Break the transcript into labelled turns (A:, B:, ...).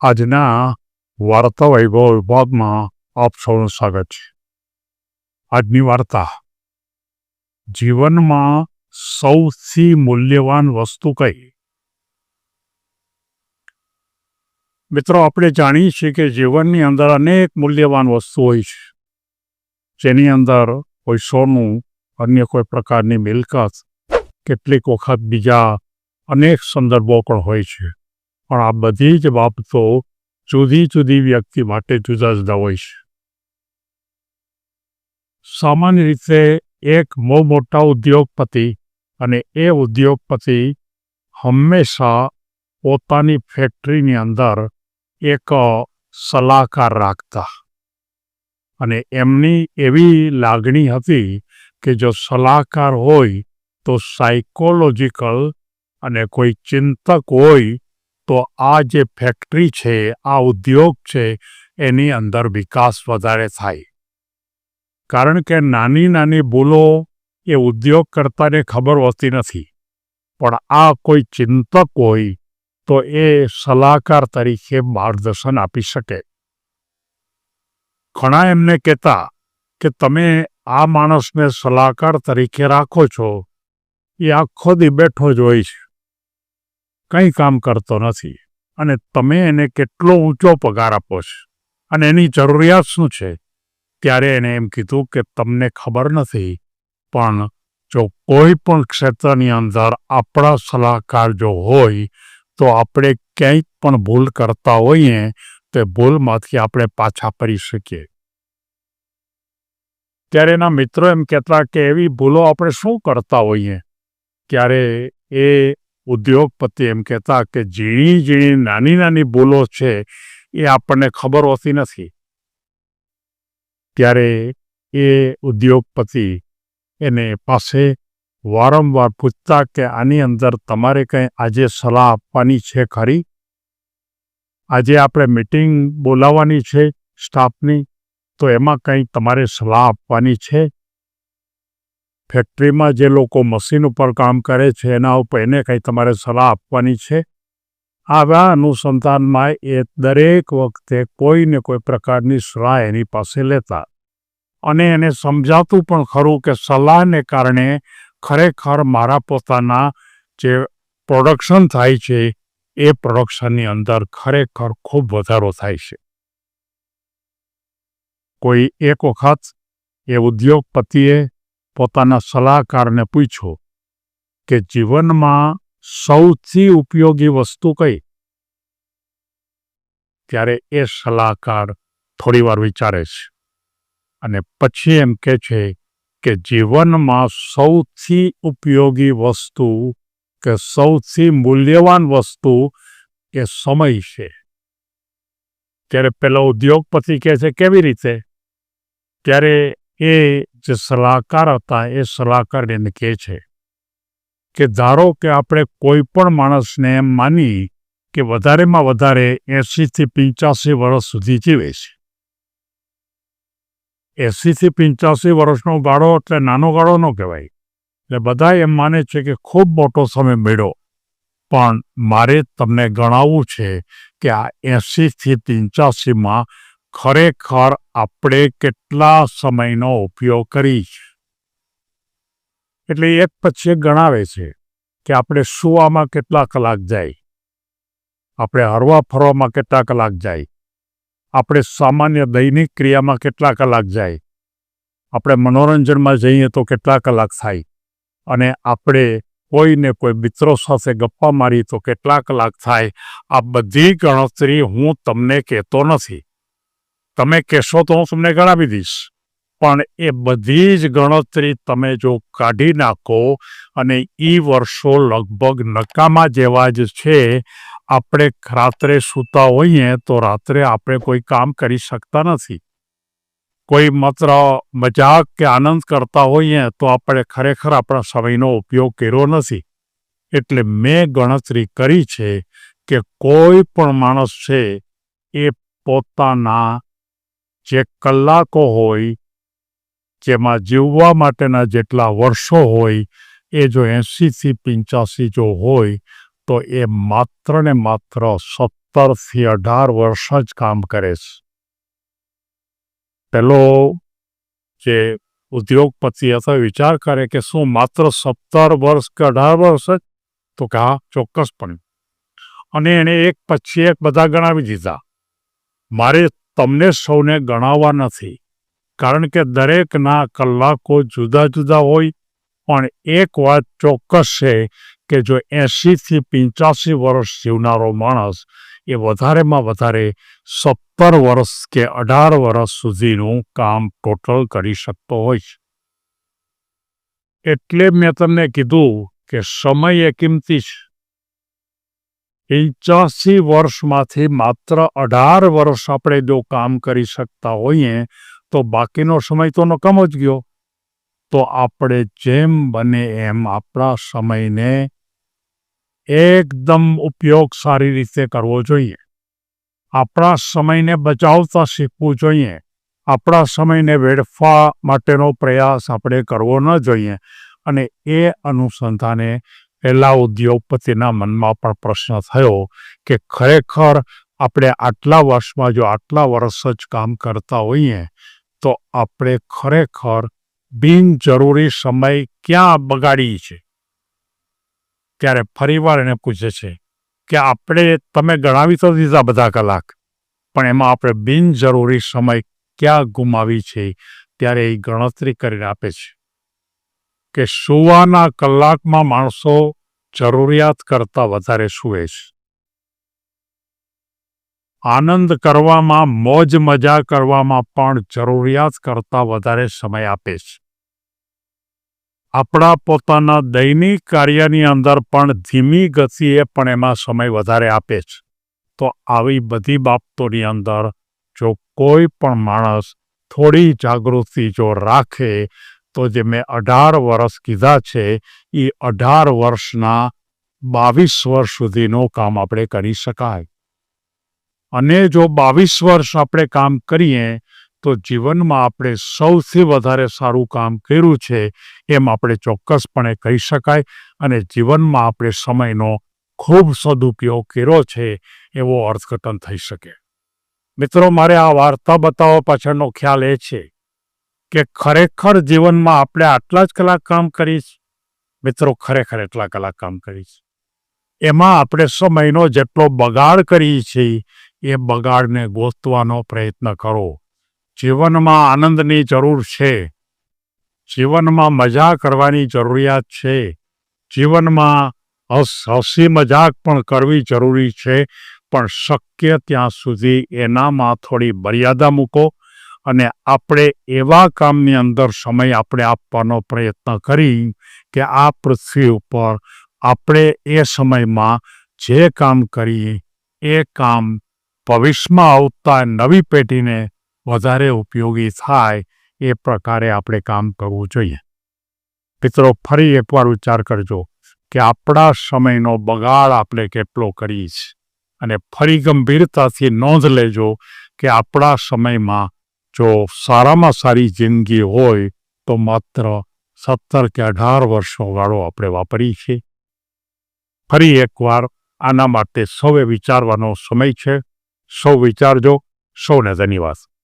A: આજના વાર્તા વૈભવ વિભાગમાં આપ સૌનું સ્વાગત છે. આજની વાર્તા, જીવનમાં સૌથી મૂલ્યવાન વસ્તુ કઈ? મિત્રો, આપણે જાણીએ છીએ કે જીવનની અંદર અનેક મૂલ્યવાન વસ્તુ હોય છે. જેની અંદર કોઈ સોનું, અન્ય કોઈ પ્રકારની મિલકત, કેટલીક વખત બીજા અનેક સંદર્ભો પણ હોય છે. પણ આ બધી જ બાબતો જુદી જુદી વ્યક્તિ માટે જુદા જુદા હોય છે. સામાન્ય રીતે એક બહુ મોટા ઉદ્યોગપતિ અને એ ઉદ્યોગપતિ હંમેશા પોતાની ફેક્ટરીની અંદર એક સલાહકાર રાખતા અને એમની એવી લાગણી હતી કે જો સલાહકાર હોય તો સાયકોલોજીકલ અને કોઈ ચિંતક હોય તો આ જે ફેક્ટરી છે, આ ઉદ્યોગ છે, એની અંદર વિકાસ વધારે થાય. કારણ કે નાની નાની ભૂલો એ ઉદ્યોગકર્તાને ખબર હોતી નથી. પણ આ કોઈ ચિંતક હોય, તો એ સલાહકાર તરીકે માર્ગદર્શન આપી શકે. ઘણા એમને કહેતા કે તમે આ માણસને સલાહકાર તરીકે રાખો છો, એ આખો દી બેઠો જ હોય છે. કંઈ કામ કરતો નથી. અને તમે એને કેટલો ઊંચો પગાર આપો છો? અને એની જરૂરિયાત શું છે? ત્યારે એણે એમ કીધું કે તમને ખબર નથી, પણ જો કોઈ પણ ક્ષેત્રની અંદર આપણા સલાહકાર જો હોય, તો આપણે ક્યાંય પણ ભૂલ કરતા હોઈએ, તે ભૂલમાંથી આપણે પાછા ફરી શકીએ. ત્યારે એના મિત્રો એમ કહેતા કે એવી ભૂલો આપણે શું કરતા હોઈએ? ત્યારે એ ઉદ્યોગપતિ એમ કહેતા કે ઝીણી ઝીણી નાની નાની ભૂલો છે એ આપણને ખબર હોતી નથી. ત્યારે એ ઉદ્યોગપતિ એને પાસે વારંવાર પૂછતા કે આની અંદર તમારે કંઈ આજે સલાહ આપવાની છે ખરી? આજે આપણે મિટિંગ બોલાવવાની છે સ્ટાફની, તો એમાં કંઈ તમારે સલાહ આપવાની છે? ફેક્ટરીમાં જે લોકો મશીન ઉપર કામ કરે છે, એના ઉપર એને કંઈ તમારે સલાહ આપવાની છે? આવા અનુસંધાનમાં એ દરેક વખતે કોઈને કોઈ પ્રકારની સલાહ એની પાસે લેતા. અને એને સમજાતું પણ ખરું કે સલાહને કારણે ખરેખર મારા પોતાના જે પ્રોડક્શન થાય છે, એ પ્રોડક્શનની અંદર ખરેખર ખૂબ વધારો થાય છે. કોઈ એક વખત એ ઉદ્યોગપતિએ પોતાના સલાહકારને પૂછો કે જીવનમાં સૌથી ઉપયોગી વસ્તુ કઈ? ત્યારે એ સલાહકાર થોડીવાર વિચારે છે અને પછી એમ કે છે કે જીવનમાં સૌથી ઉપયોગી વસ્તુ કે સૌથી મૂલ્યવાન વસ્તુ એ સમય છે. ત્યારે પેલો ઉદ્યોગપતિ કહે છે, કેવી રીતે? ત્યારે એ જે સલાહકાર હતા, એ સલાહકાર એને કહે છે કે, ધારો કે આપણે કોઈ પણ માણસને એમ માની કે વધારેમાં વધારે એંશીથી પંચ્યાસી વર્ષ સુધી જીવે છે. એંશીથી પંચ્યાસી વર્ષનો ગાળો એટલે નાનો ગાળો ન કહેવાય. એટલે બધા એમ માને છે કે, ખૂબ મોટો સમય મળ્યો. પણ મારે તમને ગણાવવું છે કે આ એંશીથી પંચ્યાસીમાં ખરેખર આપણે કેટલા સમયનો ઉપયોગ કરી એટલે એક પછી ગણાવે છે કે આપણે સુવામાં કેટલા કલાક જાય, આપણે હરવા ફરવામાં કેટલા કલાક જાય, આપણે સામાન્ય દૈનિક ક્રિયામાં કેટલા કલાક જાય, આપણે મનોરંજનમાં જઈએ તો કેટલા કલાક થાય, અને આપણે કોઈને કોઈ મિત્રો સાથે ગપ્પા મારી તો કેટલા કલાક થાય, આ બધી ગણતરી હું તમને કહેતો નથી. તમે કહેશો તો હું તમને ગણાવી દઈશ. પણ એ બધી જ ગણતરી તમે જો કાઢી નાખો અને એ વર્ષો લગભગ નકામા જેવા જ છે, આપણે રાત્રે સૂતા હોઈએ તો રાત્રે આપણે કોઈ કામ કરી શકતા નથી. કોઈ માત્ર મજાક કે આનંદ કરતા હોઈએ તો આપણે ખરેખર આપણા સમયનો ઉપયોગ કર્યો નથી. એટલે મેં ગણતરી કરી છે કે કોઈ પણ માણસ છે એ પોતાના જે કલાકો હોય, જેમાં જીવવા માટેના જેટલા વર્ષો હોય, એ જો એંશીથી પંચ્યાસી જો હોય, તો એ માત્ર ને માત્ર સત્તર સત્તરથી અઢાર વર્ષ જ કામ કરે છે. પેલો જે ઉદ્યોગપતિ હતો વિચાર કરે કે શું માત્ર સત્તર વર્ષ કે અઢાર વર્ષ જ? તો કે હા, ચોક્કસપણે. અને એણે એક પછી એક બધા ગણાવી દીધા. મારે તમને સૌને ગણાવવા નથી. કારણ કે દરેકના કલાકો જુદા જુદા હોય, પણ એક વાત ચોક્કસ છે કે જો એંશીથી પંચ્યાસી વર્ષ જીવનારો માણસ એ વધારેમાં વધારે સત્તર વર્ષ કે અઢાર વર્ષ સુધીનું કામ ટોટલ કરી શકતો હોય છે. એટલે મેં તમને કીધું કે સમય એ કિંમતી છે. પંચ્યાસી વર્ષમાંથી માત્ર અઢાર વર્ષ આપણે જો કામ કરી શકતા હોઈએ, તો બાકીનો સમય તો નકમ જ ગયો. તો આપણે જેમ બને એમ આપણા સમયને એકદમ ઉપયોગ સારી રીતે કરવો જોઈએ. આપણા સમયને બચાવતા શીખવું જોઈએ. આપણા સમયને વેડફવા માટેનો પ્રયાસ આપણે કરવો ન જોઈએ. અને એ અનુસંધાને પહેલા ઉદ્યોગપતિના મનમાં પણ પ્રશ્ન થયો કે ખરેખર આપણે આટલા વર્ષમાં જો આટલા વર્ષ જ કામ કરતા હોઈએ, તો આપણે ખરેખર બિનજરૂરી સમય ક્યાં બગાડી છે? ત્યારે ફરીવાર એને પૂછે છે કે આપણે, તમે ગણાવી તો દીધા બધા કલાક, પણ એમાં આપણે બિનજરૂરી સમય ક્યાં ગુમાવી છે? ત્યારે એ ગણતરી કરીને આપે છે. કે સુવાના કલાકમાં માણસો જરૂરિયાત કરતાં વધારે સૂવે છે. આનંદ કરવામાં, મોજ મજા કરવામાં પણ જરૂરિયાત કરતાં વધારે સમય આપે છે. આપણા પોતાના દૈનિક કાર્યની અંદર પણ ધીમી ગતિએ પણ એમાં સમય વધારે આપે છે. તો આવી બધી બાબતોની અંદર જો કોઈ પણ માણસ થોડી જાગૃતિ જો રાખે તો જે મેં અઢાર વર્ષ કીધા છે એ અઢાર વર્ષના બાવીસ વર્ષ સુધીનું કામ આપણે કરી શકાય. અને જો બાવીસ વર્ષ આપણે કામ કરીએ, તો જીવનમાં આપણે સૌથી વધારે સારું કામ કર્યું છે એમ આપણે ચોક્કસપણે કહી શકાય અને જીવનમાં આપણે સમયનો ખૂબ સદુપયોગ કર્યો છે એવો અર્થઘટન થઈ શકે. મિત્રો, મારે આ વાર્તા બતાવવા પાછળનો ખ્યાલ એ છે કે ખરેખર જીવનમાં આપણે આટલા જ કલાક કામ કરીશ? મિત્રો, ખરેખર એટલા કલાક કામ કરીશ. એમાં આપણે સમયનો જેટલો બગાડ કરીએ છીએ, એ બગાડને ગોતવાનો પ્રયત્ન કરો. જીવનમાં આનંદની જરૂર છે. જીવનમાં મજા કરવાની જરૂરિયાત છે. જીવનમાં હસી મજાક પણ કરવી જરૂરી છે, પણ શક્ય ત્યાં સુધી એનામાં થોડી મર્યાદા મૂકો. અને આપણે એવા કામની અંદર સમય આપણે આપવાનો પ્રયત્ન કરી કે આ પૃથ્વી ઉપર આપણે એ સમયમાં જે કામ કરીએ, એ કામ ભવિષ્યમાં આવતા નવી પેઢીને વધારે ઉપયોગી થાય એ પ્રકારે આપણે કામ કરવું જોઈએ. મિત્રો, ફરી એકવાર વિચાર કરજો કે આપણા સમયનો બગાડ આપણે કેટલો કરીએ છીએ અને ફરી ગંભીરતાથી નોંધ લેજો કે આપણા સમયમાં જો સારામાં સારી જિંદગી હોય, તો માત્ર સત્તર કે અઢાર વર્ષનો ગાળો આપણે વાપરીએ છીએ. ફરી એકવાર આના માટે સૌએ વિચારવાનો સમય છે. સૌ વિચારજો. સૌને ધન્યવાદ.